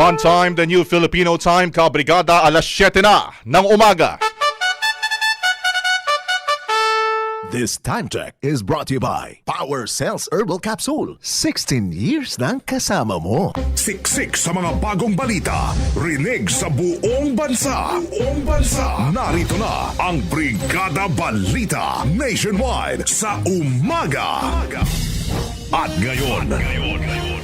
One time, the new Filipino time, kabrigada alas 7 na ng umaga. This time check is brought to you by Power Cells Herbal Capsule. 16 years ng kasama mo. Siksik sa mga bagong balita. Rinig sa buong bansa. Buong bansa. Narito na ang Brigada Balita Nationwide sa umaga. At ngayon,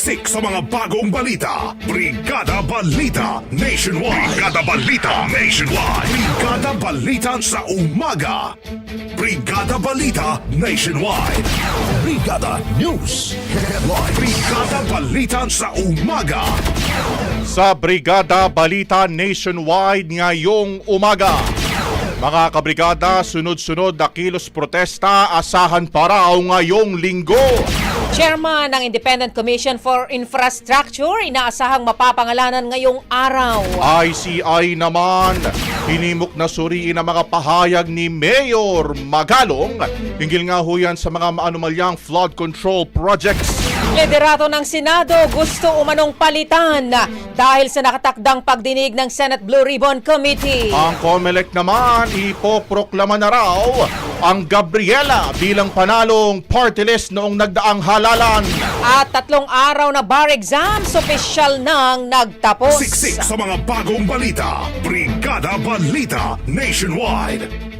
Siksik sa mga bagong balita. Brigada Balita Nationwide. Brigada Balita Nationwide. Brigada Balita sa umaga. Brigada Balita Nationwide. Brigada News Headlines. Brigada Balita sa umaga. Sa Brigada Balita Nationwide ngayong umaga. Mga kabrigada, sunod-sunod na kilos protesta asahan pa raw ngayong linggo. Chairman ng Independent Commission for Infrastructure, inaasahang mapapangalanan ngayong araw. ICI naman, hinimok na suriin ang mga pahayag ni Mayor Magalong. Hinggil nga ho yan sa mga maanumalyang flood control projects. Liderato ng Senado gusto umanong palitan dahil sa nakatakdang pagdinig ng Senate Blue Ribbon Committee. Ang COMELEC naman, ipoproklama na raw ang Gabriela bilang panalong party list noong nagdaang halalan. At tatlong araw na bar exams, opisyal nang nagtapos. Siksik sa mga bagong balita. Brigada Balita Nationwide.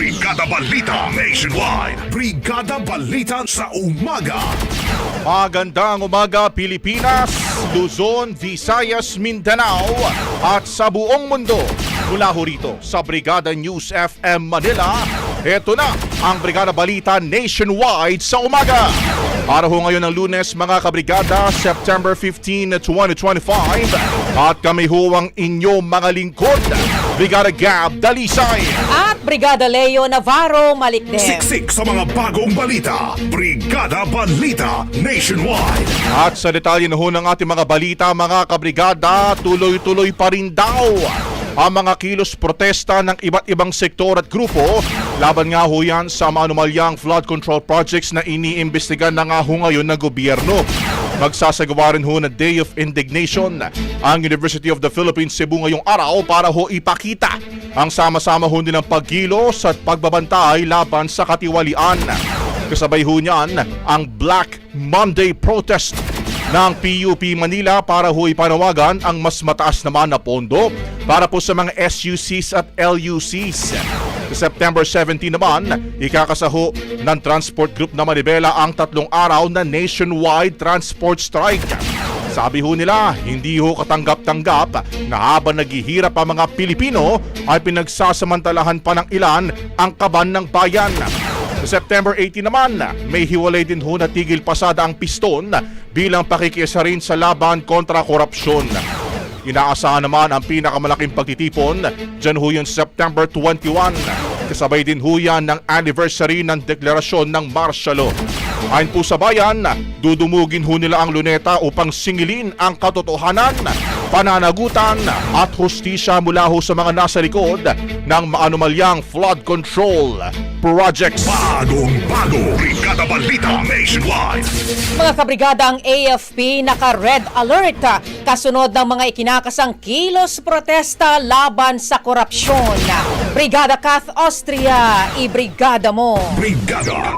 Brigada Balita Nationwide. Brigada Balita sa umaga. Magandang umaga Pilipinas, Luzon, Visayas, Mindanao at sa buong mundo. Mula ho rito sa Brigada News FM Manila, ito na ang Brigada Balita Nationwide sa umaga. Para ho ngayon ng lunes mga kabrigada, September 15, 2025 at kami ho ang inyong mga lingkod, Brigada Gab Dalisay. At Brigada Leo Navarro Malikdem. Siksik sa mga bagong balita. Brigada Balita Nationwide. At sa detalye na ho ng ating mga balita, mga kabrigada, tuloy-tuloy pa rin daw ang mga kilos protesta ng iba't ibang sektor at grupo laban nga ho yan sa maanumalyang flood control projects na iniimbestigan na nga ho ngayon ng gobyerno. Magsasagawa rin ho na Day of Indignation ang University of the Philippines Cebu ngayong araw para ho ipakita ang sama-sama ho nilang pagkilos at pagbabantay laban sa katiwalian. Kasabay ho niyan ang Black Monday protest ng PUP Manila para ho ipanawagan ang mas mataas naman na pondo para po sa mga SUCs at LUCs. Sa September 17 naman, ikakasaho ng Transport Group na Manibela ang tatlong araw na nationwide transport strike. Sabi ho nila, hindi ho katanggap-tanggap na habang naghihirap ang mga Pilipino ay pinagsasamantalahan pa ng ilan ang kaban ng bayan. September 18 naman, may hiwalay din ho na tigil pasada ang piston bilang pakikisa rin sa laban kontra korupsyon. Inaasahan naman ang pinakamalaking pagtitipon dyan ho yun September 21. Kasabay din ho yan ng anniversary ng deklarasyon ng martial law. Ayon po sa bayan, dudumugin ho nila ang luneta upang singilin ang katotohanan, pananagutan at hustisya mula ho sa mga nasa likod ng maanumalyang flood control projects. Bagong bago, Brigada Balita Nationwide. Mga kabrigada ang AFP naka-red alert kasunod ng mga ikinakasang kilos protesta laban sa korupsyon. Brigada Kath Austria, ibrigada mo. Brigada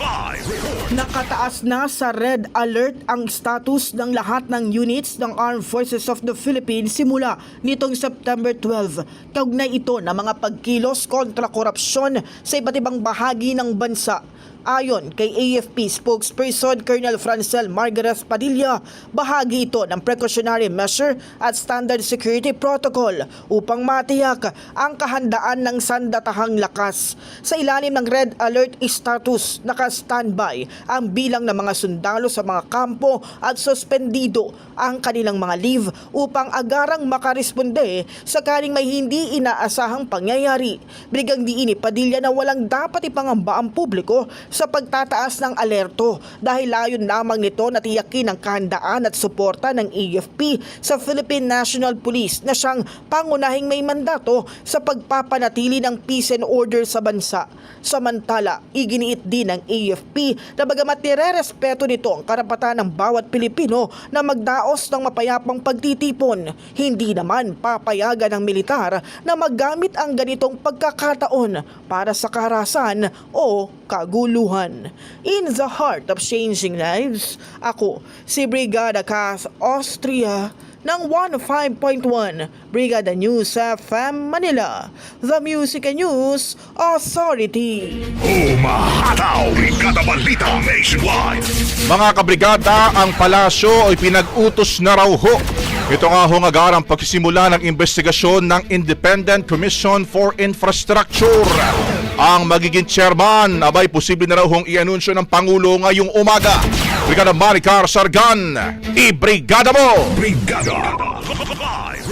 Live. Nakataas na sa red alert ang status ng lahat ng units ng Armed Forces of the Philippines simula nitong September 12. Kaugnay ito ng mga pagkilos kontra korupsyon sa iba't ibang bahagi ng bansa. Ayon kay AFP spokesperson Colonel Francel Margaret Padilla, bahagi ito ng precautionary measure at standard security protocol upang matiyak ang kahandaan ng sandatahang lakas. Sa ilalim ng red alert status, naka-standby ang bilang ng mga sundalo sa mga kampo at suspendido ang kanilang mga leave upang agarang makaresponde sakaling may hindi inaasahang pangyayari. Brigang diini Padilla na walang dapat ipangamba ang publiko sa pagtataas ng alerto dahil layon lamang nito na tiyakin ang kahandaan at suporta ng AFP sa Philippine National Police na siyang pangunahing may mandato sa pagpapanatili ng peace and order sa bansa. Samantala, iginiit din ng AFP na bagamat nire-respeto nito ang karapatan ng bawat Pilipino na magdaos ng mapayapang pagtitipon, hindi naman papayagan ng militar na magamit ang ganitong pagkakataon para sa karahasan o kaguluhan. In the heart of changing lives, ako si Brigada Cas Austria ng 15.1 Brigada News FM Manila, The Music and News Authority. Umahataw, Brigada Balita Nationwide. Mga kabrigada, ang palasyo ay pinag-utos na raw ho. Ito nga ho agarang pagsisimula ng investigasyon ng Independent Commission for Infrastructure. Ang magiging chairman, abay posible na raw hong i-anunsyo ng Pangulo ngayong umaga. Brigada Maricar Sargan, i-brigada mo! Brigada Live.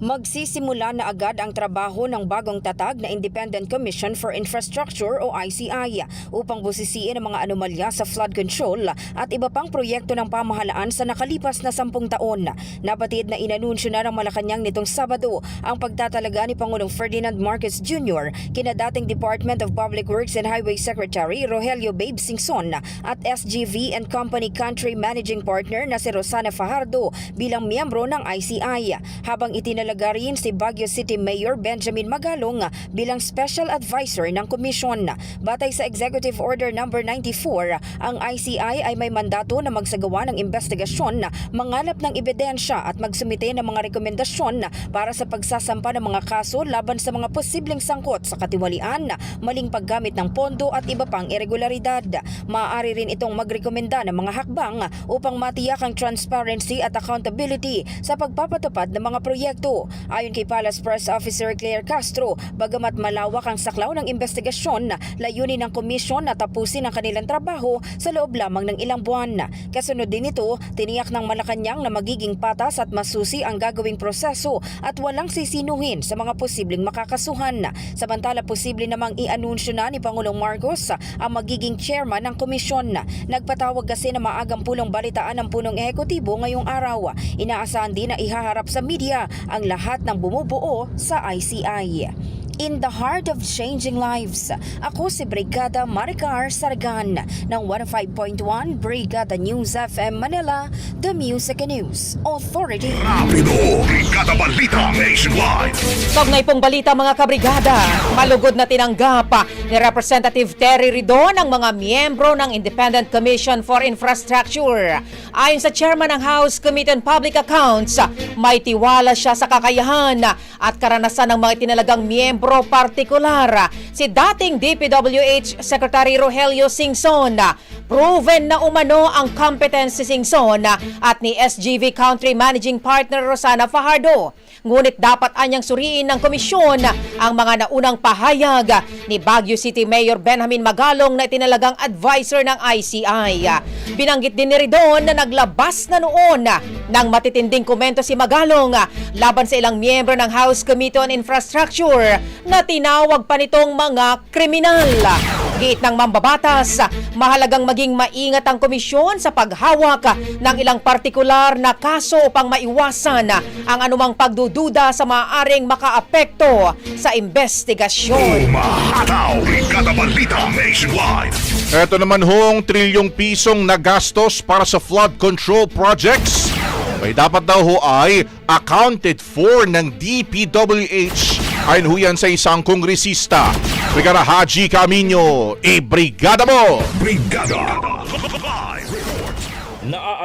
Magsisimula na agad ang trabaho ng bagong tatag na Independent Commission for Infrastructure o ICI upang busisiin ang mga anomalya sa flood control at iba pang proyekto ng pamahalaan sa nakalipas na sampung taon. Nabatid na inanunsyo na ng Malacanang nitong Sabado ang pagtatalaga ni Pangulong Ferdinand Marcos Jr. kina dating Department of Public Works and Highway Secretary Rogelio Babe Singson at SGV and Company Country Managing Partner na si Rosana Fajardo bilang miyembro ng ICI habang itinalaga rin si Baguio City Mayor Benjamin Magalong bilang Special Advisor ng Komisyon. Batay sa Executive Order No. 94, ang ICI ay may mandato na magsagawa ng investigasyon, mangalap ng ebidensya at magsumite ng mga rekomendasyon para sa pagsasampa ng mga kaso laban sa mga posibleng sangkot sa katiwalian, maling paggamit ng pondo at iba pang irregularidad. Maaari rin itong magrekomenda ng mga hakbang upang matiyak ang transparency at accountability sa pagpapatupad ng mga proyekto. Ayon kay Palace Press Officer Claire Castro, bagamat malawak ang saklaw ng investigasyon, layunin ng komisyon na tapusin ang kanilang trabaho sa loob lamang ng ilang buwan. Kasunod din ito, tiniyak ng Malacanang na magiging patas at masusi ang gagawing proseso at walang sisinuhin sa mga posibleng makakasuhan. Samantala, posible namang i-anunsyo na ni Pangulong Marcos ang magiging chairman ng komisyon. Nagpatawag kasi na maagang pulong balitaan ng punong ehekutibo ngayong araw. Inaasahan din na ihaharap sa media ang lahat ng bumubuo sa ICI. In the heart of changing lives, ako si Brigada Maricar Sargan ng 105.1 Brigada News FM Manila, The Music and News Authority. Rapido! Brigada Balita Nationwide! Kaugnay pong balita mga kabrigada, malugod na tinanggap ni Representative Terry Ridon ang mga miyembro ng Independent Commission for Infrastructure. Ayon sa chairman ng House Committee on Public Accounts, may tiwala siya sa kakayahan at karanasan ng mga tinalagang miyembro partikular. Si dating DPWH Secretary Rogelio Singson, proven na umano ang competence si Singson at ni SGV Country Managing Partner Rosana Fajardo. Ngunit dapat anyang suriin ng komisyon ang mga naunang pahayag ni Baguio City Mayor Benjamin Magalong na tinalagang advisor ng ICI. Binanggit din ni Ridon na naglabas na noon ng matitinding komento si Magalong laban sa ilang miyembro ng House Committee on Infrastructure na tinawag pa nitong mga kriminal. Giit ng mambabatas, mahalagang maging maingat ang komisyon sa paghawak ng ilang partikular na kaso upang maiwasan ang anumang pagdududa sa maaaring makaapekto sa investigasyon. Umahataw! Brigada Balita Nationwide! Ito naman hong trilyong pisong nagastos para sa flood control projects. May dapat daw ho ay accounted for ng DPWH ayon ho yan sa isang kongresista. Brigada Haji Camino, i-brigada mo! Brigada!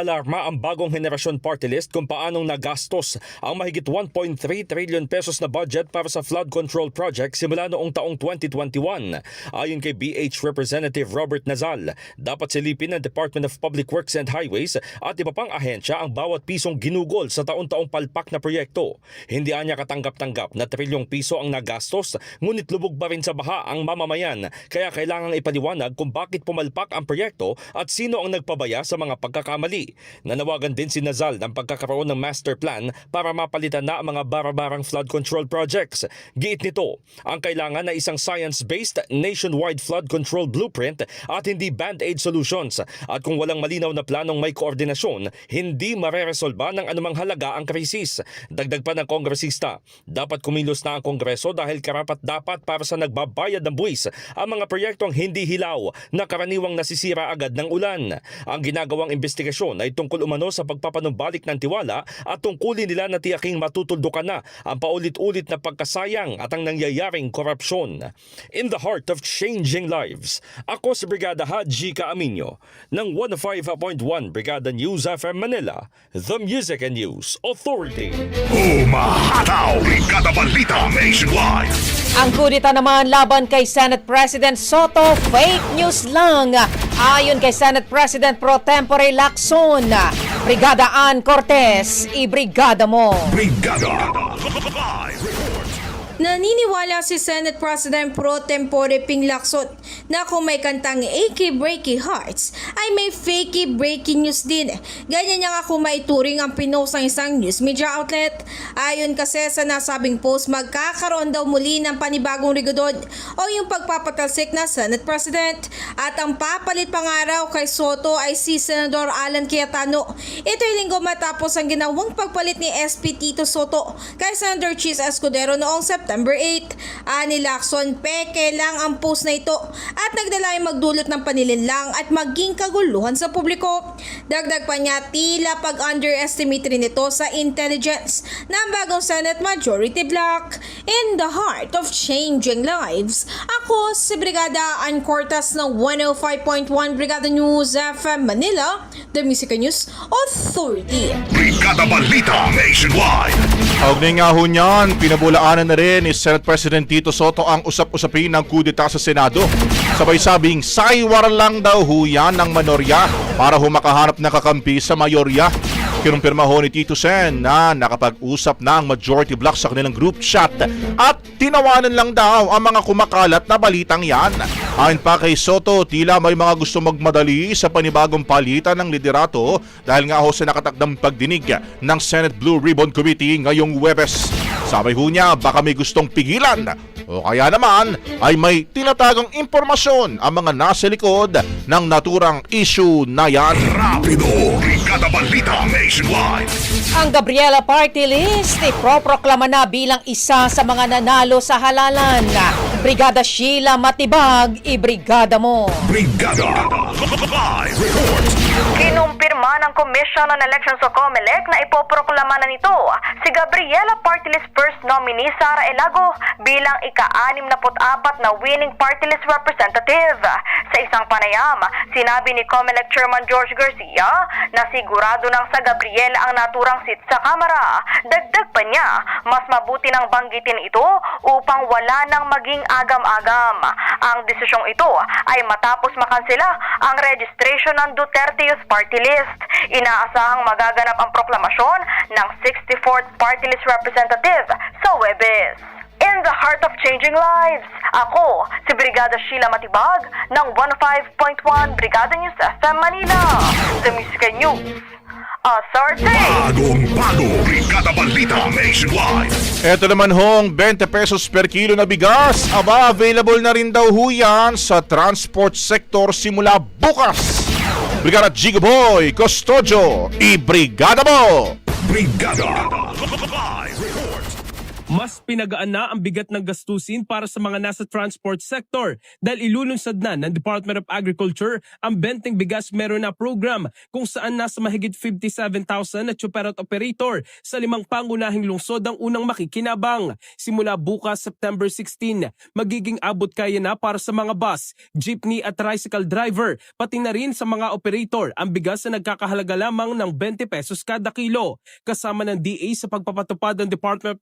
Naaalarma ang bagong henerasyon party list kung paanong nagastos ang mahigit 1.3 trillion pesos na budget para sa flood control project simula noong taong 2021. Ayon kay BH Representative Robert Nazal, dapat silipin ng Department of Public Works and Highways at iba pang ahensya ang bawat pisong ginugol sa taon-taong palpak na proyekto. Hindi anya katanggap-tanggap na trilyong piso ang nagastos ngunit lubog pa rin sa baha ang mamamayan kaya kailangang ipaliwanag kung bakit pumalpak ang proyekto at sino ang nagpabaya sa mga pagkakamali. Nanawagan din si Nazal ng pagkakaroon ng master plan para mapalitan na ang mga barabarang flood control projects. Giit nito, ang kailangan na isang science-based nationwide flood control blueprint at hindi band-aid solutions. At kung walang malinaw na planong may koordinasyon, hindi mareresolba ng anumang halaga ang krisis. Dagdag pa ng kongresista, dapat kumilos na ang kongreso dahil karapat dapat para sa nagbabayad ng buwis ang mga proyektong hindi hilaw na karaniwang nasisira agad ng ulan. Ang ginagawang investigasyon ay tungkol umano sa pagpapanumbalik ng tiwala at tungkulin nila na tiyaking matutuldukan na ang paulit-ulit na pagkasayang at ang nangyayaring korupsyon. In the heart of changing lives, ako si Brigada Haji Kaaminyo ng 105.1 Brigada News FM Manila, The Music and News Authority. Umahataw! Brigada Balita Nationwide! Ang kudita naman laban kay Senate President Soto, fake news lang. Ayon kay Senate President Pro Tempore Lacson, Brigada Ann Cortez, i-brigada mo. Brigada! Live report! Naniniwala si Senate President Pro Tempore Ping Lacson na kung may kantang AK Breaky Hearts ay may fakey breaking news din. Ganyan niya nga kung maituring ang pinost ng isang news media outlet. Ayon kasi sa nasabing post, magkakaroon daw muli ng panibagong rigodod o yung pagpapatalsik na Senate President. At ang papalit pangaraw kay Soto ay si Senador Alan Cayetano. Ito'y linggo matapos ang ginawang pagpalit ni SP Tito Soto kay Senator Chis Escudero noong September 8. Ani Lacson, peke lang ang post na ito at nagdala ay magdulot ng panilinlang at maging kaguluhan sa publiko. Dagdag pa niya, tila pag-underestimate rin ito sa intelligence ng bagong Senate Majority Bloc. In the heart of changing lives, ako si Brigada Ann Cortas ng 105.1 Brigada News FM Manila, The Music News Authority. Brigada Balita Nationwide! Kaugnay nga ho niyan, pinabulaanan na rin ni Senate President Tito Soto ang usap-usapin ng kudeta sa Senado. Sabay sabing, saywar lang daw ho yan ng manorya para ho makahanap na kakampi sa mayorya. Kinumpirma ho ni Tito Sen na nakapag-usap na ang majority block sa kanilang group chat at tinawanan lang daw ang mga kumakalat na balitang yan. Ayon pa kay Soto, tila may mga gusto magmadali sa panibagong palitan ng liderato dahil nga ho sa nakatakdang pagdinig ng Senate Blue Ribbon Committee ngayong Webes. Sabi ho niya, baka may gustong pigilan o kaya naman ay may tinatagong impormasyon ang mga nasa likod ng naturang issue na yan. Rapido, Brigada Balita Nationwide. Ang Gabriela Party List iproproklama na bilang isa sa mga nanalo sa halalan. Brigada Sheila Matibag, ibrigada mo. Brigada Live Report. Kinumpirma ng Commission on Elections o COMELEC na ipoproklama na nito si Gabriela Party List First nominee Sara Elago bilang ika-64 na winning party list representative. Sa isang panayam, sinabi ni COMELEC Chairman George Garcia na sigurado nang sa Gabriela ang naturang seat sa Kamara. Dagdag pa niya, mas mabuti nang banggitin ito upang wala nang maging agam-agam. Ang desisyong ito ay matapos makansela ang registration ng Duterte Youth Party List. Inaasahang magaganap ang proklamasyon ng 64th Party List Representative sa Webes. In the heart of changing lives, ako si Brigada Sheila Matibag ng 105.1 Brigada News FM Manila. The Music News. Asarte! Bagong bago, Brigada Balita Nationwide. Ito naman hong 20 pesos per kilo na bigas. Aba, available na rin daw ho yan sa transport sector simula bukas. Brigada Jigoboy, Custodio, ibrigada mo! Brigada Live Report. Mas pinagaan na ang bigat ng gastusin para sa mga nasa transport sector dahil ilulunsad na ng Department of Agriculture ang Benteng Bigas Meron na program kung saan nasa mahigit 57,000 na tsuper at operator sa limang pangunahing lungsod ang unang makikinabang. Simula bukas September 16, magiging abot kaya na para sa mga bus, jeepney at tricycle driver, pati na rin sa mga operator ang bigas na nagkakahalaga lamang ng 20 pesos kada kilo. Kasama ng DA sa pagpapatupad ng Department of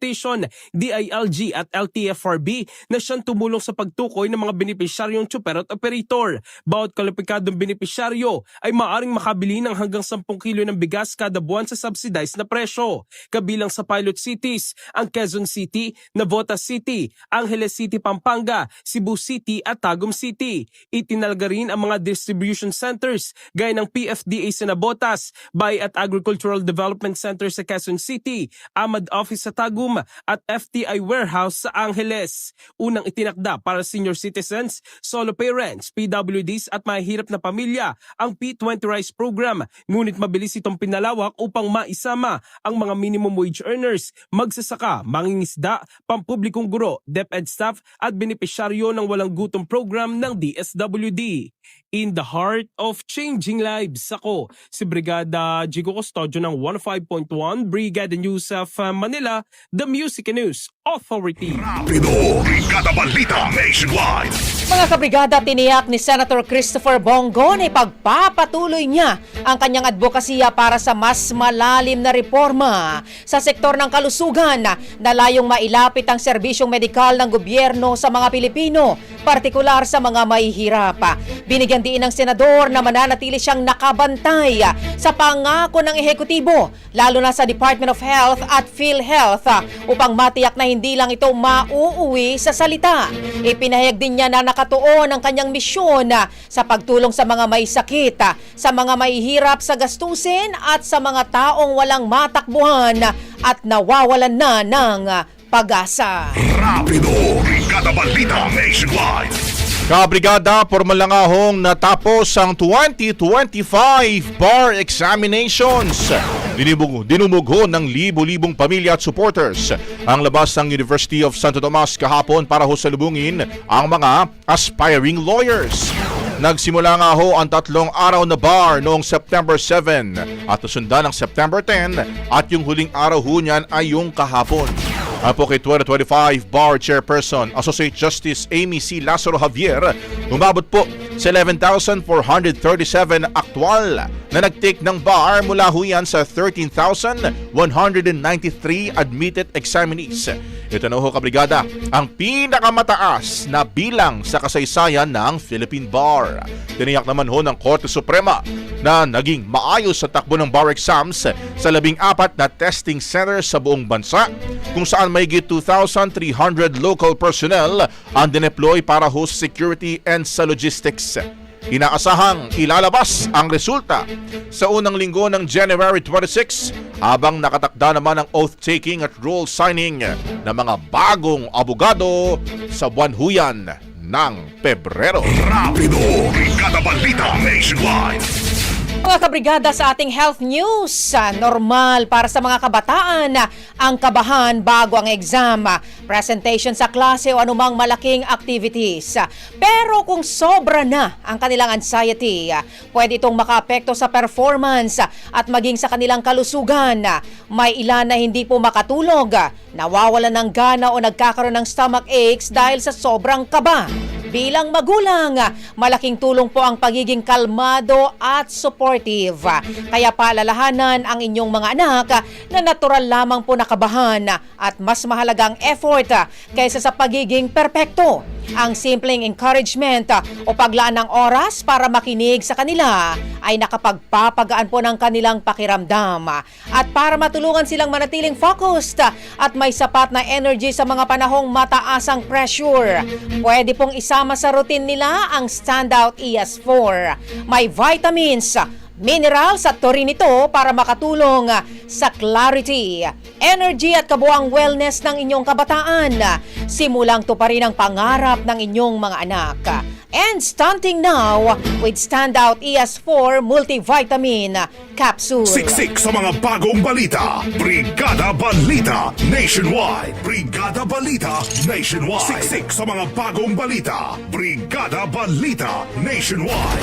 Transportation, DILG at LTFRB na siyang tumulong sa pagtukoy ng mga benepisyaryong tsuper at operator. Bawat kwalipikadong benepisyaryo ay maaring makabili ng hanggang 10 kilo ng bigas kada buwan sa subsidized na presyo. Kabilang sa pilot cities, ang Quezon City, Navotas City, Angeles City, Pampanga, Cebu City at Tagum City. Itinalaga rin ang mga distribution centers gaya ng PFDA sa Navotas, Bay at Agricultural Development Center sa Quezon City, Amad Office sa Tagum at FTI Warehouse sa Angeles. Unang itinakda para senior citizens, solo parents, PWDs at mahihirap na pamilya ang P20 Rice Program. Ngunit mabilis itong pinalawak upang maisama ang mga minimum wage earners, magsasaka, mangingisda, pampublikong guro, DepEd staff at benepisyaryo ng walang gutom program ng DSWD. In the heart of changing lives, ako si Brigada Jigo Custodio ng 15.1 Brigada News of Manila, The Music and News Authority. Rapido, Brigada Balita Nationwide. Mga kabrigada, tiniyak ni Senator Christopher Bongo na ipagpapatuloy niya ang kanyang advokasya para sa mas malalim na reforma sa sektor ng kalusugan na layong mailapit ang serbisyong medikal ng gobyerno sa mga Pilipino, partikular sa mga mahihirap. Binigyan din ng senador na mananatili siyang nakabantay sa pangako ng ehekutibo, lalo na sa Department of Health at PhilHealth upang matiyak na hindi lang ito mauuwi sa salita. Ipinahayag din niya na nakatuon ang kanyang misyon ah, sa pagtulong sa mga may sakit, ah, sa mga mahihirap sa gastusin at sa mga taong walang matakbuhan at nawawalan na ng ah, pag-asa. Rapido, Brigada Balita Nationwide. Kabrigada, formal nga hong natapos ang 2025 bar examinations. Dinubog, dinumog ho ng libo-libong pamilya at supporters ang labas ng University of Santo Tomas kahapon para ho salubungin ang mga aspiring lawyers. Nagsimula nga ho ang tatlong araw na bar noong September 7 at nasundan ng September 10 at yung huling araw ho niyan ay yung kahapon. Ang po kay 2025 Bar Chairperson Associate Justice Amy C. Lazaro Javier, umabot po sa 11,437 aktwal na nag-take ng bar mula ho yan sa 13,193 admitted examinees. Ito na ho kabrigada, ang pinakamataas na bilang sa kasaysayan ng Philippine Bar. Tiniyak naman ho ng Korte Suprema na naging maayos sa takbo ng bar exams sa labing apat na testing centers sa buong bansa kung saan may 2,300 local personnel ang dineploy para ho sa security and sa logistics. Inaasahang ilalabas ang resulta sa unang linggo ng January 26 habang nakatakda naman ang oath-taking at role signing ng mga bagong abogado sa buwan huyan ng Pebrero. Rapido! Brigada Balita Nationwide! Mga kabrigada sa ating health news, ah, normal para sa mga kabataan na ang kabahan bago ang exam, ah, presentation sa klase o anumang malaking activities. Ah, Pero kung sobra na ang kanilang anxiety, ah, pwede itong makaapekto sa performance ah, at maging sa kanilang kalusugan. Ah, May ilan na hindi po makatulog, ah, nawawalan ng gana o nagkakaroon ng stomach aches dahil sa sobrang kaba. Bilang magulang, malaking tulong po ang pagiging kalmado at supportive. Kaya paalalahanan ang inyong mga anak na natural lamang po nakabahan at mas mahalagang effort kaysa sa pagiging perpekto. Ang simpleng encouragement o paglaan ng oras para makinig sa kanila ay nakapagpapagaan po ng kanilang pakiramdam. At para matulungan silang manatiling focused at may sapat na energy sa mga panahong mataas ang pressure, pwede pong isama sa routine nila ang Standout ES4. May vitamins, minerals at taurine ito para makatulong sa clarity, energy at kabuang wellness ng inyong kabataan. Simulang to pa rin ang pangarap ng inyong mga anak. And stunting now with Standout ES4 Multivitamin Capsule. Siksik sa mga bagong balita. Brigada Balita Nationwide. Brigada Balita Nationwide. Siksik sa mga bagong balita. Brigada Balita Nationwide.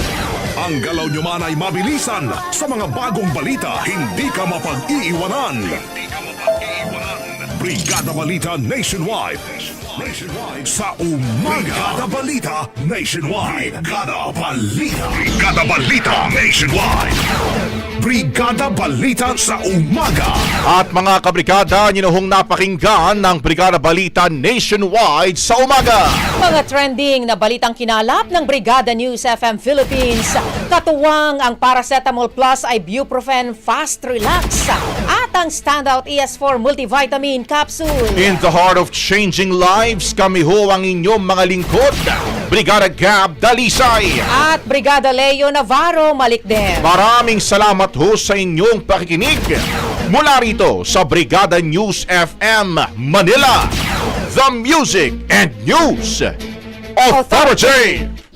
Ang galaw nyo man ay mabilisan. Sa mga bagong balita, hindi ka mapag-iiwanan. Hindi ka mapag-iiwanan. Brigada Balita Nationwide. Nationwide sa umaga. Brigada Balita Nationwide. Brigada Balita. Brigada Balita Nationwide. Brigada Balita sa umaga. At mga kabrigada, ninuhong napakinggan ng Brigada Balita Nationwide sa umaga. Mga trending na balitang kinalap ng Brigada News FM Philippines. Katuwang ang Paracetamol Plus Ibuprofen Fast Relax at ang Standout ES4 Multivitamin Capsule. In the heart of changing lives, kami ho ang inyong mga lingkod. Brigada Gab Dalisay. At Brigada Leo Navarro Malikden. Maraming salamat ho sa inyong pakikinig. Mula rito sa Brigada News FM Manila. The Music and News Authority.